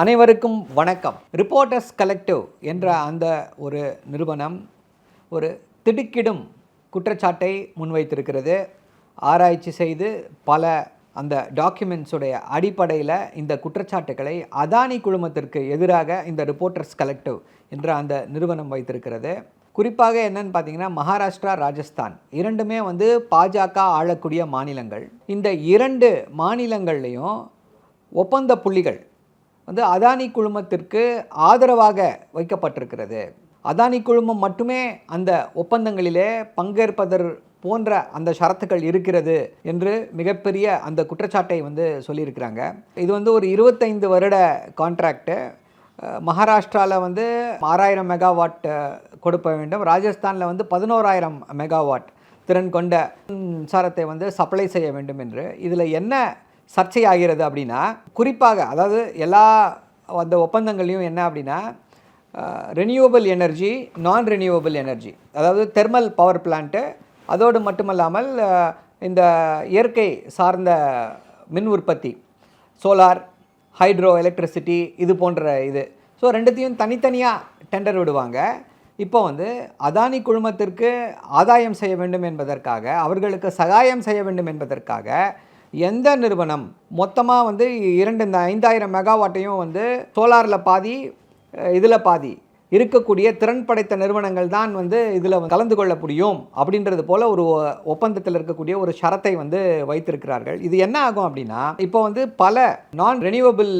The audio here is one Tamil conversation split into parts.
அனைவருக்கும் வணக்கம். ரிப்போர்ட்டர்ஸ் கலெக்டிவ் என்ற அந்த ஒரு நிறுவனம் ஒரு திடுக்கிடும் குற்றச்சாட்டை முன்வைத்திருக்கிறது. ஆராய்ச்சி செய்து பல அந்த டாக்குமெண்ட்ஸுடைய அடிப்படையில் இந்த குற்றச்சாட்டுகளை அதானி குழுமத்திற்கு எதிராக இந்த ரிப்போர்ட்டர்ஸ் கலெக்டிவ் என்ற அந்த நிறுவனம் வைத்திருக்கிறது. குறிப்பாக என்னன்னு பார்த்தீங்கன்னா மகாராஷ்டிரா ராஜஸ்தான் இரண்டுமே வந்து பாஜக ஆளக்கூடிய மாநிலங்கள். இந்த இரண்டு மாநிலங்கள்லேயும் ஒப்பந்த புள்ளிகள் வந்து அதானி குழுமத்திற்கு ஆதரவாக வைக்கப்பட்டிருக்கிறது. அதானி குழுமம் மட்டுமே அந்த ஒப்பந்தங்களிலே பங்கேற்பதர் போன்ற அந்த ஷரத்துக்கள் இருக்கிறது என்று மிகப்பெரிய அந்த குற்றச்சாட்டை வந்து சொல்லியிருக்கிறாங்க. இது வந்து ஒரு இருபத்தைந்து வருட கான்ட்ராக்டு மகாராஷ்டிராவில் வந்து ஆறாயிரம் மெகாவாட் கொடுக்க வேண்டும். ராஜஸ்தானில் வந்து பதினோராயிரம் மெகாவாட் திறன் கொண்ட மின்சாரத்தை வந்து சப்ளை செய்ய வேண்டும் என்று. இதில் என்ன சர்ச்சையாகிறது அப்படின்னா குறிப்பாக அதாவது எல்லா அந்த ஒப்பந்தங்கள்லையும் என்ன அப்படின்னா ரெனியூவபிள் எனர்ஜி நான் ரெனியூவபிள் எனர்ஜி அதாவது தெர்மல் பவர் பிளான்ட்டு அதோடு மட்டுமல்லாமல் இந்த இயற்கை சார்ந்த மின் உற்பத்தி சோலார் ஹைட்ரோ எலக்ட்ரிசிட்டி இது போன்ற இது. ஸோ ரெண்டுத்தையும் தனித்தனியாக டெண்டர் விடுவாங்க. இப்போ வந்து அதானி குழுமத்திற்கு ஆதாயம் செய்ய வேண்டும் என்பதற்காக அவர்களுக்கு சகாயம் செய்ய வேண்டும் என்பதற்காக எந்த நிறுவனம்? மொத்தமாக வந்து இரண்டு இந்த ஐந்தாயிரம் மெகாவாட்டையும் வந்து சோலாரில் பாதி இதில் பாதி. இருக்கக்கூடிய திறன் படைத்த நிறுவனங்கள் தான் வந்து இதில் கலந்து கொள்ள முடியும் அப்படின்றது போல் ஒரு ஒ- ஒப்பந்தத்தில் இருக்கக்கூடிய ஒரு ஷரத்தை வந்து வைத்திருக்கிறார்கள். இது என்ன ஆகும் அப்படின்னா இப்போ வந்து பல நான் ரெனியூவபிள்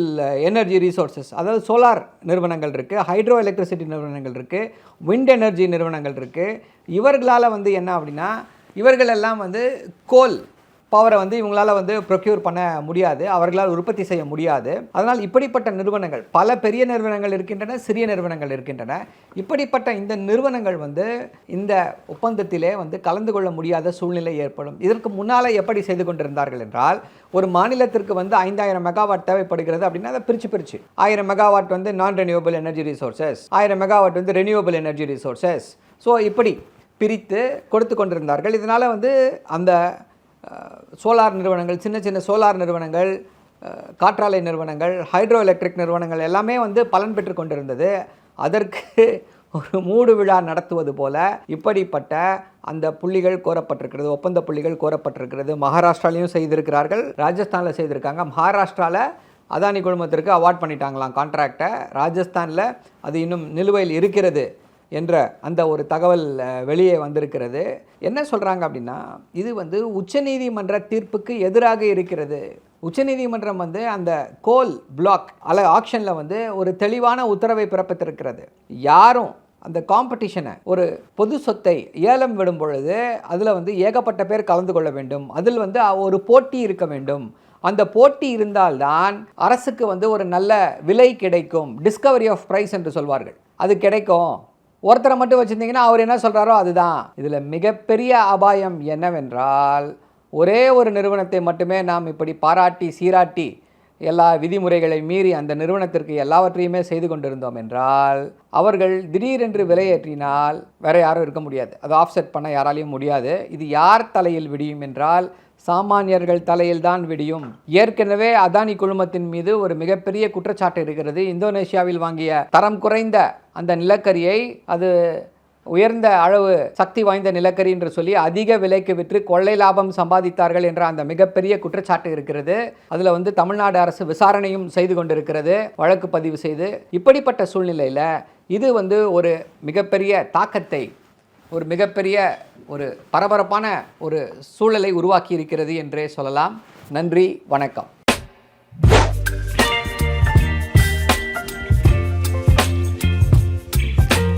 எனர்ஜி ரிசோர்சஸ் அதாவது சோலார் நிறுவனங்கள் இருக்குது ஹைட்ரோ எலக்ட்ரிசிட்டி நிறுவனங்கள் இருக்குது விண்ட் எனர்ஜி நிறுவனங்கள் இருக்குது இவர்களால் வந்து என்ன அப்படின்னா இவர்களெல்லாம் வந்து கோல் பவரை வந்து இவங்களால வந்து ப்ரொக்யூர் பண்ண முடியாது. அவர்களால் உற்பத்தி செய்ய முடியாது. அதனால் இப்படிப்பட்ட நிறுவனங்கள் பல பெரிய நிறுவனங்கள் இருக்கின்றன சிறிய நிறுவனங்கள் இருக்கின்றன. இப்படிப்பட்ட இந்த நிறுவனங்கள் வந்து இந்த ஒப்பந்தத்திலே வந்து கலந்து கொள்ள முடியாத சூழ்நிலை ஏற்படும். இதற்கு முன்னால் எப்படி செய்து கொண்டிருந்தார்கள் என்றால் ஒரு மாநிலத்திற்கு வந்து ஐந்தாயிரம் மெகாவாட் தேவைப்படுகிறது அப்படின்னா அதை பிரித்து பிரித்து ஆயிரம் மெகாவாட் வந்து நான் ரெனியூவபிள் எனர்ஜி ரிசோர்சஸ் ஆயிரம் மெகாவாட் வந்து ரெனியூவபிள் எனர்ஜி ரிசோர்ஸஸ் ஸோ இப்படி பிரித்து கொடுத்து கொண்டிருந்தார்கள். இதனால் வந்து அந்த சோலார் நிறுவனங்கள் சின்ன சின்ன சோலார் நிறுவனங்கள் காற்றாலை நிறுவனங்கள் ஹைட்ரோ எலக்ட்ரிக் நிறுவனங்கள் எல்லாமே வந்து பலன் பெற்று கொண்டிருந்தது. அதற்கு ஒரு மூடு விழா நடத்துவது போல இப்படிப்பட்ட அந்த புள்ளிகள் கோரப்பட்டிருக்கிறது ஒப்பந்த புள்ளிகள் கோரப்பட்டிருக்கிறது. மகாராஷ்டிராலையும் செய்திருக்கிறார்கள் ராஜஸ்தானில் செய்திருக்காங்க. மகாராஷ்டிராவில் அதானி குழுமத்திற்கு அவார்ட் பண்ணிட்டாங்களாம் கான்ட்ராக்டை ராஜஸ்தானில் அது இன்னும் நிலுவையில் இருக்கிறது. என்ற அந்த ஒரு தகவல் வெளியே வந்திருக்கிறது. என்ன சொல்கிறாங்க அப்படின்னா இது வந்து உச்சநீதிமன்ற தீர்ப்புக்கு எதிராக இருக்கிறது. உச்சநீதிமன்றம் வந்து அந்த கோல் பிளாக் அல்ல ஆக்ஷனில் வந்து ஒரு தெளிவான உத்தரவை பிறப்பித்திருக்கிறது. யாரும் அந்த காம்படிஷனை ஒரு பொது சொத்தை ஏலம் விடும் பொழுது அதில் வந்து ஏகப்பட்ட பேர் கலந்து கொள்ள வேண்டும். அதில் வந்து ஒரு போட்டி இருக்க வேண்டும். அந்த போட்டி இருந்தால்தான் அரசுக்கு வந்து ஒரு நல்ல விலை கிடைக்கும். டிஸ்கவரி ஆஃப் ப்ரைஸ் என்று சொல்வார்கள். அது கிடைக்கும். ஒருத்தரை மட்டும் வச்சுருந்தீங்கன்னா அவர் என்ன சொல்கிறாரோ அதுதான். இதில் மிகப்பெரிய அபாயம் என்னவென்றால் ஒரே ஒரு நிறுவனத்தை மட்டுமே நாம் இப்படி பாராட்டி சீராட்டி எல்லா விதிமுறைகளை மீறி அந்த நிறுவனத்திற்கு எல்லாவற்றையுமே செய்து கொண்டிருந்தோம் என்றால் அவர்கள் திடீரென்று விலையேற்றினால் வேற யாரும் இருக்க முடியாது. அதை ஆஃப்செட் பண்ண யாராலையும் முடியாது. இது யார் தலையில் விடியும் என்றால் சாமானியர்கள் தலையில் தான் விடியும். ஏற்கனவே அதானி குழுமத்தின் மீது ஒரு மிகப்பெரிய குற்றச்சாட்டு இருக்கிறது. இந்தோனேஷியாவில் வாங்கிய தரம் குறைந்த அந்த நிலக்கரியை அது உயர்ந்த அளவு சக்தி வாய்ந்த நிலக்கரி என்று சொல்லி அதிக விலைக்கு விற்று கொள்ளை லாபம் சம்பாதித்தார்கள் என்ற அந்த மிகப்பெரிய குற்றச்சாட்டு இருக்கிறது. அதில் வந்து தமிழ்நாடு அரசு விசாரணையும் செய்து கொண்டிருக்கிறது வழக்கு பதிவு செய்து. இப்படிப்பட்ட சூழ்நிலையில் இது வந்து ஒரு மிகப்பெரிய தாக்கத்தை ஒரு மிகப்பெரிய ஒரு பரபரப்பான ஒரு சூழலை உருவாக்கி இருக்கிறது என்றே சொல்லலாம். நன்றி வணக்கம்.